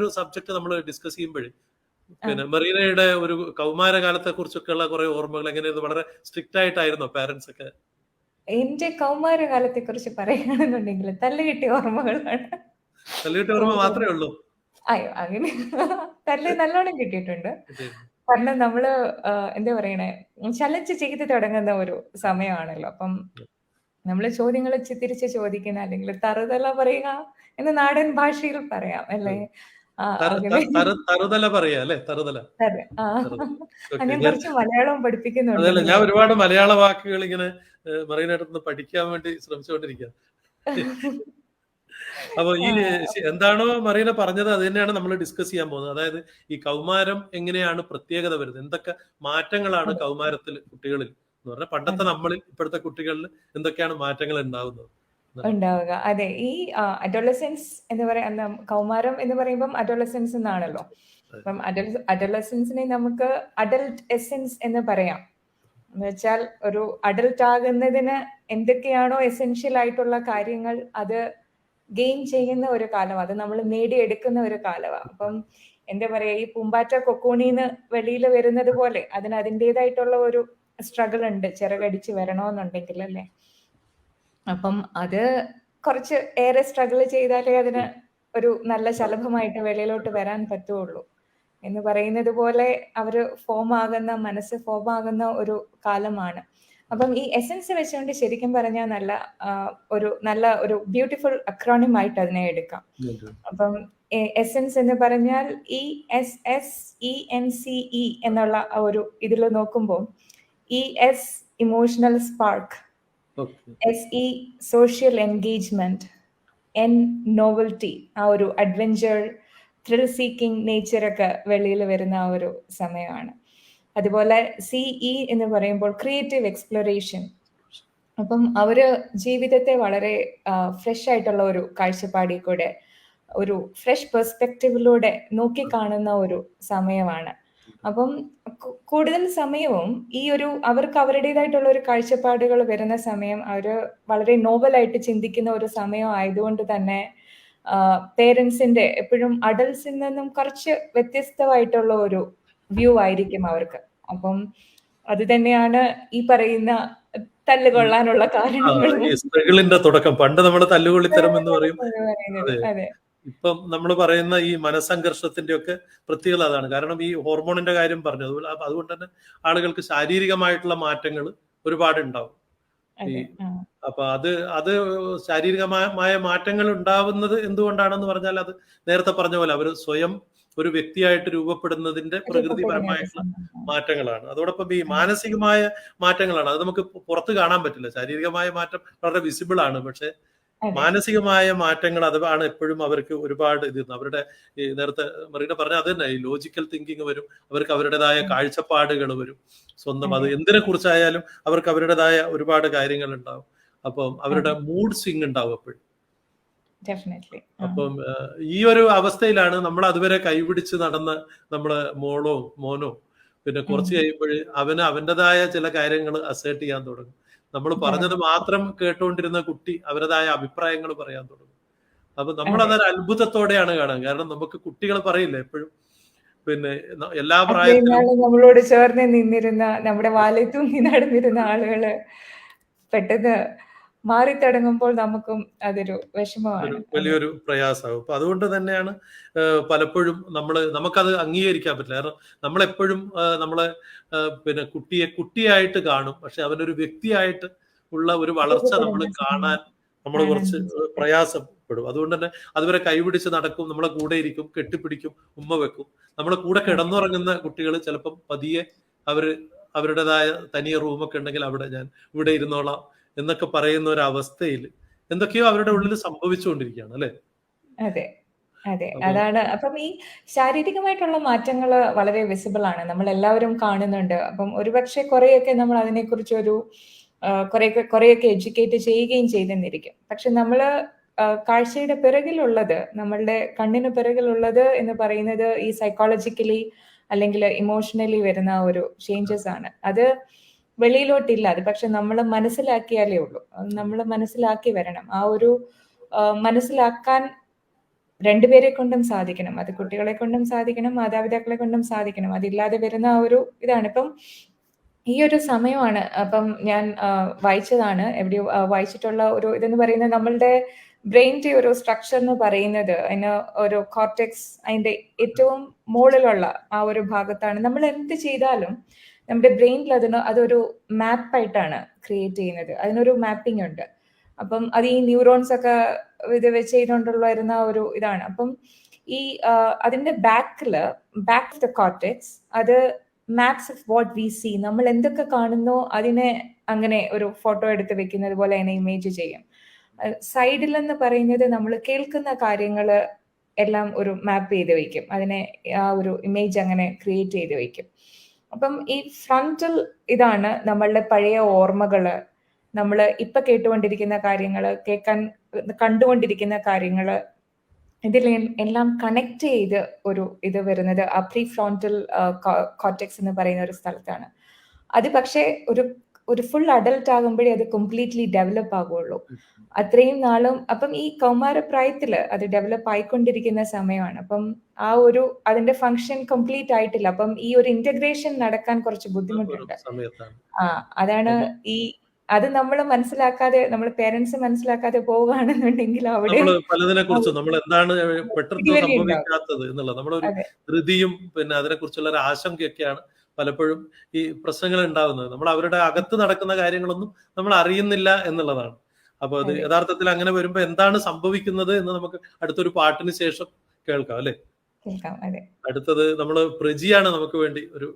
ഒരു സബ്ജക്ട് നമ്മൾ ഡിസ്കസ് ചെയ്യുമ്പോൾ പിന്നെ മെറീനയുടെ ഒരു കൗമാരകാലത്തെ കുറിച്ചൊക്കെയുള്ള കുറെ ഓർമ്മകൾ എങ്ങനെയായിരുന്നു വളരെ സ്ട്രിക്റ്റ് ആയിട്ടായിരുന്നോ പാരന്റ്സ് ഒക്കെ? എന്റെ കൗമാരകാലത്തെ കുറിച്ച് പറയുകയാണെന്നുണ്ടെങ്കിൽ തല്ലുകിട്ടിയ ഓർമ്മകളാണ്. തല്ലുകിട്ടിയ ഓർമ്മ മാത്രമേ ഉള്ളൂ. അയ്യോ അങ്ങനെ തല്ല് നല്ലോണം കിട്ടിയിട്ടുണ്ട്. കാരണം നമ്മൾ എന്താ പറയണേ ചലഞ്ച് ചെയ്ത് തുടങ്ങുന്ന ഒരു സമയമാണല്ലോ. അപ്പം നമ്മൾ ചോദ്യങ്ങൾ തിരിച്ച് ചോദിക്കുന്ന അല്ലെങ്കിൽ തറുതല പറയുക എന്ന് നാടൻ ഭാഷയിൽ പറയാം അല്ലേ? തറുതല പറയാ അല്ലെ? തറുതല. കുറച്ച് മലയാളം പഠിപ്പിക്കുന്നുണ്ട്. അതല്ല ഞാൻ ഒരുപാട് മലയാള വാക്കുകൾ ഇങ്ങനെ മറീനടുത്ത് പഠിക്കാൻ വേണ്ടി ശ്രമിച്ചുകൊണ്ടിരിക്കുക അപ്പൊ ഈ എന്താണോ മറീന പറഞ്ഞത് അത് തന്നെയാണ് നമ്മൾ ഡിസ്കസ് ചെയ്യാൻ പോകുന്നത്. അതായത് ഈ കൗമാരം എങ്ങനെയാണ് പ്രത്യേകത വരുന്നത്? എന്തൊക്കെ മാറ്റങ്ങളാണ് കൗമാരത്തിൽ കുട്ടികളിൽ? എന്ന് പറഞ്ഞാൽ പണ്ടത്തെ നമ്മളിൽ ഇപ്പോഴത്തെ കുട്ടികളിൽ എന്തൊക്കെയാണ് മാറ്റങ്ങൾ ഉണ്ടാവുന്നത് ഉണ്ടാവുക. അതെ ഈ അഡോളസെൻസ് എന്ന് പറയുന്ന കൗമാരം എന്ന് പറയുമ്പം അഡോളസെൻസ് എന്നാണല്ലോ. അപ്പം അഡോളസെൻസിനെ നമുക്ക് അഡൽട്ട് എസെൻസ് എന്ന് പറയാം. എന്ന് വെച്ചാൽ ഒരു അഡൽട്ട് ആകുന്നതിന് എന്തൊക്കെയാണോ എസെൻഷ്യൽ ആയിട്ടുള്ള കാര്യങ്ങൾ അത് ഗെയിൻ ചെയ്യുന്ന ഒരു കാലമാണ്. അത് നമ്മൾ നേടിയെടുക്കുന്ന ഒരു കാലമാണ്. അപ്പം എന്താ പറയാ ഈ പൂമ്പാറ്റ കൊക്കോണിന്ന് വെളിയിൽ വരുന്നത് പോലെ അതിന് അതിന്റെതായിട്ടുള്ള ഒരു സ്ട്രഗിൾ ഉണ്ട്. ചിറകടിച്ച് വരണമെന്നുണ്ടെങ്കിൽ അല്ലേ? അപ്പം അത് കുറച്ച് ഏറെ സ്ട്രഗിൾ ചെയ്താലേ അതിന് ഒരു നല്ല ശലഭമായിട്ട് വെളിയിലോട്ട് വരാൻ പറ്റുള്ളൂ. എന്ന് പറയുന്നത് പോലെ അവർ ഫോം ആകുന്ന മനസ്സ് ഫോം ആകുന്ന ഒരു കാലമാണ്. അപ്പം ഈ എസെൻസ് വെച്ചുകൊണ്ട് ശരിക്കും പറഞ്ഞാൽ നല്ല ഒരു നല്ല ഒരു ബ്യൂട്ടിഫുൾ അക്രോണിം ആയിട്ട് അതിനെ എടുക്കാം. അപ്പം എസെൻസ് എന്ന് പറഞ്ഞാൽ E S S E N C E എന്നുള്ള ഒരു ഇതിൽ നോക്കുമ്പോൾ E S emotional spark S E social engagement N novelty ആ ഒരു അഡ്വഞ്ചർ ത്രിൽ സീക്കിംഗ് നേച്ചറൊക്കെ വെളിയിൽ വരുന്ന ആ ഒരു സമയമാണ്. അതുപോലെ സിഇ ഇ എന്ന് പറയുമ്പോൾ ക്രിയേറ്റീവ് എക്സ്പ്ലോറേഷൻ അപ്പം അവർ ജീവിതത്തെ വളരെ ഫ്രഷ് ആയിട്ടുള്ള ഒരു കാഴ്ചപ്പാടിൽ കൂടെ ഒരു ഫ്രഷ് പെർസ്പെക്റ്റീവിലൂടെ നോക്കിക്കാണുന്ന ഒരു സമയമാണ്. അപ്പം കൂടുതൽ സമയവും ഈ ഒരു അവർക്ക് അവരുടേതായിട്ടുള്ള ഒരു കാഴ്ചപ്പാടുകൾ വരുന്ന സമയം അവർ വളരെ നോവലായിട്ട് ചിന്തിക്കുന്ന ഒരു സമയം ആയതുകൊണ്ട് തന്നെ പേരൻസിന്റെ എപ്പോഴും അഡൽസിൽ നിന്നും കുറച്ച് വ്യത്യസ്തമായിട്ടുള്ള ഒരു വ്യൂ ആയിരിക്കും അവർക്ക്. അപ്പം അത് തന്നെയാണ് ഈ പറയുന്ന തല്ലുകൊള്ളാനുള്ള കാരണങ്ങൾ തുടക്കം. പണ്ട് നമ്മൾ തല്ലുകൊള്ളിത്തരം എന്ന് പറയും. ഇപ്പം നമ്മൾ പറയുന്ന ഈ മനസ്സംഘർഷത്തിന്റെ ഒക്കെ പ്രത്യേകത അതാണ്. കാരണം ഈ ഹോർമോണിന്റെ കാര്യം പറഞ്ഞു അതുപോലെ അതുകൊണ്ട് തന്നെ ആളുകൾക്ക് ശാരീരികമായിട്ടുള്ള മാറ്റങ്ങൾ ഒരുപാട് ഉണ്ടാവും ഈ അപ്പൊ അത് അത് ശാരീരികമായ മാറ്റങ്ങൾ ഉണ്ടാവുന്നത് എന്തുകൊണ്ടാണെന്ന് പറഞ്ഞാൽ അത് നേരത്തെ പറഞ്ഞ പോലെ അവർ സ്വയം ഒരു വ്യക്തിയായിട്ട് രൂപപ്പെടുന്നതിന്റെ പ്രകൃതിപരമായിട്ടുള്ള മാറ്റങ്ങളാണ്. അതോടൊപ്പം ഈ മാനസികമായ മാറ്റങ്ങളാണ്. അത് നമുക്ക് പുറത്ത് കാണാൻ പറ്റില്ല. ശാരീരികമായ മാറ്റം വളരെ വിസിബിൾ ആണ്. പക്ഷെ. മാനസികമായ മാറ്റങ്ങൾ അതാണ് എപ്പോഴും അവർക്ക് ഒരുപാട് ഇത് അവരുടെ ഈ നേരത്തെ മറീന പറഞ്ഞ അത് തന്നെ. ഈ ലോജിക്കൽ തിങ്കിങ് വരും. അവർക്ക് അവരുടേതായ കാഴ്ചപ്പാടുകൾ വരും. സ്വന്തം അത് എന്തിനെ കുറിച്ചായാലും അവർക്ക് അവരുടേതായ ഒരുപാട് കാര്യങ്ങൾ ഉണ്ടാവും അപ്പം അവരുടെ മൂഡ് സ്വിങ് ഉണ്ടാവും എപ്പോഴും. ഡെഫിനറ്റ്ലി അപ്പം ഈ ഒരു അവസ്ഥയിലാണ് നമ്മൾ അതുവരെ കൈപിടിച്ച് നടന്ന നമ്മൾ മോളോ മോനോ പിന്നെ കുറച്ച് കഴിയുമ്പോൾ അവന് അവന്റെതായ ചില കാര്യങ്ങൾ അസേർട്ട് ചെയ്യാൻ തുടങ്ങും. നമ്മൾ പറഞ്ഞത് മാത്രം കേട്ടുകൊണ്ടിരുന്ന കുട്ടി അവരുടേതായ അഭിപ്രായങ്ങൾ പറയാൻ തുടങ്ങും. അപ്പൊ നമ്മൾ അതൊരു അത്ഭുതത്തോടെയാണ് കാണാൻ കാരണം നമുക്ക് കുട്ടികൾ പറയില്ല എപ്പോഴും? പിന്നെ എല്ലാ പ്രായത്തിലും നമ്മളോട് ചേർന്ന് നിന്നിരുന്ന നമ്മുടെ വാലയിൽ തൂങ്ങി നടന്നിരുന്ന ആളുകൾ പെട്ടെന്ന് മാറി തുടങ്ങുമ്പോൾ നമുക്കും അതൊരു വിഷമമാണ്. വലിയൊരു പ്രയാസമാകും അപ്പൊ അതുകൊണ്ട് തന്നെയാണ് പലപ്പോഴും നമ്മൾ നമുക്കത് അംഗീകരിക്കാൻ പറ്റില്ല. കാരണം നമ്മളെപ്പോഴും നമ്മളെ പിന്നെ കുട്ടിയെ കുട്ടിയായിട്ട് കാണും. പക്ഷെ അവനൊരു വ്യക്തിയായിട്ട് ഉള്ള ഒരു വളർച്ച നമ്മൾ കാണാൻ നമ്മൾ കുറച്ച് പ്രയാസപ്പെടും. അതുകൊണ്ട് തന്നെ അതുവരെ കൈപിടിച്ച് നടക്കും നമ്മളെ കൂടെ ഇരിക്കും കെട്ടിപ്പിടിക്കും ഉമ്മ വെക്കും. നമ്മളെ കൂടെ കിടന്നുറങ്ങുന്ന കുട്ടികൾ ചിലപ്പം പതിയെ അവർ അവരുടേതായ തനിയെ റൂമൊക്കെ ഉണ്ടെങ്കിൽ അവിടെ ഞാൻ ഇവിടെ ഇരുന്നോളാം. എന്നൊക്കെ പറയുന്ന ഒരു അവസ്ഥയിൽ എന്തൊക്കെയോ അവരുടെ ഉള്ളിൽ സംഭവിച്ചുകൊണ്ടിരിക്കുകയാണ് അല്ലെ? അതെ അതെ. അതാണ്. അപ്പം ഈ ശാരീരികമായിട്ടുള്ള മാറ്റങ്ങൾ വളരെ വിസിബിൾ ആണ്. നമ്മൾ എല്ലാവരും കാണുന്നുണ്ട്. അപ്പം ഒരുപക്ഷെ കുറെയൊക്കെ നമ്മൾ അതിനെക്കുറിച്ച് ഒരു കുറെയൊക്കെ കുറെയൊക്കെ എഡ്യൂക്കേറ്റ് ചെയ്യുകയും ചെയ്തെന്നിരിക്കും. പക്ഷെ നമ്മൾ കാഴ്ചയുടെ പിറകിലുള്ളത് നമ്മളുടെ കണ്ണിന് പിറകിലുള്ളത് എന്ന് പറയുന്നത് ഈ സൈക്കോളജിക്കലി അല്ലെങ്കിൽ ഇമോഷണലി വരുന്ന ഒരു ചേഞ്ചസ് ആണ്. അത് വെളിയിലോട്ടില്ല. അത് പക്ഷെ നമ്മൾ മനസ്സിലാക്കിയാലേ ഉള്ളൂ. നമ്മൾ മനസ്സിലാക്കി വരണം. ആ ഒരു മനസ്സിലാക്കാൻ രണ്ടുപേരെ കൊണ്ടും സാധിക്കണം. അത് കുട്ടികളെ കൊണ്ടും സാധിക്കണം മാതാപിതാക്കളെ കൊണ്ടും സാധിക്കണം. അതില്ലാതെ വരുന്ന ആ ഒരു ഇതാണ്. ഇപ്പം ഈ ഒരു സമയമാണ് അപ്പം ഞാൻ വായിച്ചതാണ്. എവിടെയോ വായിച്ചിട്ടുള്ള ഒരു ഇതെന്ന് പറയുന്നത് നമ്മളുടെ ബ്രെയിന്റെ ഒരു സ്ട്രക്ചർ എന്ന് പറയുന്നത് അതിന് ഒരു കോർട്ടെക്സ് അതിന്റെ ഏറ്റവും മുകളിലുള്ള ആ ഒരു ഭാഗത്താണ്. നമ്മൾ എന്ത് ചെയ്താലും നമ്മുടെ ബ്രെയിനിൽ അതിന് അതൊരു മാപ്പായിട്ടാണ് ക്രിയേറ്റ് ചെയ്യുന്നത്. അതിനൊരു മാപ്പിംഗ് ഉണ്ട്. അപ്പം അത് ഈ ന്യൂറോൺസ് ഒക്കെ ഇത് വെച്ച് ചെയ്തുകൊണ്ടുള്ള വരുന്ന ഒരു ഇതാണ്. അപ്പം ഈ അതിന്റെ ബാക്കിൽ ബാക്ക് ഓഫ് ദ കോർട്ടെക്സ് അത് maps of what we see നമ്മൾ എന്തൊക്കെ കാണുന്നോ അതിനെ അങ്ങനെ ഒരു ഫോട്ടോ എടുത്ത് വെക്കുന്നത് പോലെ അതിനെ ഇമേജ് ചെയ്യും. സൈഡിൽ എന്ന് പറയുന്നത് നമ്മൾ കേൾക്കുന്ന കാര്യങ്ങൾ എല്ലാം ഒരു മാപ്പ് ചെയ്ത് വയ്ക്കും അതിനെ ആ ഒരു ഇമേജ് അങ്ങനെ ക്രിയേറ്റ് ചെയ്ത് വെക്കും. അപ്പം ഈ ഫ്രണ്ടൽ ഇതാണ് നമ്മളുടെ പഴയ ഓർമ്മകൾ. നമ്മൾ ഇപ്പൊ കേട്ടുകൊണ്ടിരിക്കുന്ന കാര്യങ്ങൾ കേൾക്കാൻ കണ്ടുകൊണ്ടിരിക്കുന്ന കാര്യങ്ങൾ. ഇതിൽ എല്ലാം കണക്ട് ചെയ്ത് ഒരു ഇത് വരുന്നത് ആ പ്രീ ഫ്രോണ്ടൽ കോർട്ടെക്സ് എന്ന് പറയുന്ന ഒരു സ്ഥലത്താണ്. അത് പക്ഷേ ഒരു ഒരു ഫുൾ അഡൽട്ട് ആകുമ്പോഴേ അത് കംപ്ലീറ്റ്ലി ഡെവലപ്പ് ആകുള്ളൂ. അത്രയും നാളും അപ്പം ഈ കൗമാര പ്രായത്തിൽ അത് ഡെവലപ്പ് ആയിക്കൊണ്ടിരിക്കുന്ന സമയമാണ്. അപ്പം ആ ഒരു അതിന്റെ ഫങ്ഷൻ കംപ്ലീറ്റ് ആയിട്ടില്ല. അപ്പം ഈ ഒരു ഇന്റഗ്രേഷൻ നടക്കാൻ കുറച്ച് ബുദ്ധിമുട്ടുണ്ട്. ആ അതാണ് ഈ അത് നമ്മൾ മനസ്സിലാക്കാതെ നമ്മൾ പേരൻസ് മനസ്സിലാക്കാതെ പോവുകയാണെന്നുണ്ടെങ്കിൽ അവിടെ പലതിനെ കുറിച്ച് നമ്മൾ എന്താണ് പെട്ടെന്ന്. സംഭവിക്കാത്തത് എന്നുള്ളത്. നമ്മളൊരു അതെ. ധൃതിയും പിന്നെ അതിനെ കുറിച്ചുള്ള ഒരു ആശങ്കയൊക്കെയാണ് പലപ്പോഴും ഈ പ്രശ്നങ്ങൾ ഉണ്ടാകുന്നത് നമ്മൾ അവരുടെ അകത്ത് നടക്കുന്ന കാര്യങ്ങളൊന്നും നമ്മൾ അറിയുന്നില്ല എന്നുള്ളതാണ്. അപ്പൊ അത്. യഥാർത്ഥത്തിൽ അങ്ങനെ വരുമ്പോ എന്താണ് സംഭവിക്കുന്നത് എന്ന് നമുക്ക് അടുത്തൊരു പാട്ടിന് ശേഷം കേൾക്കാം അല്ലെ? അടുത്തത് നമ്മൾ പ്രജിയാണ് നമുക്ക് വേണ്ടി ഒരു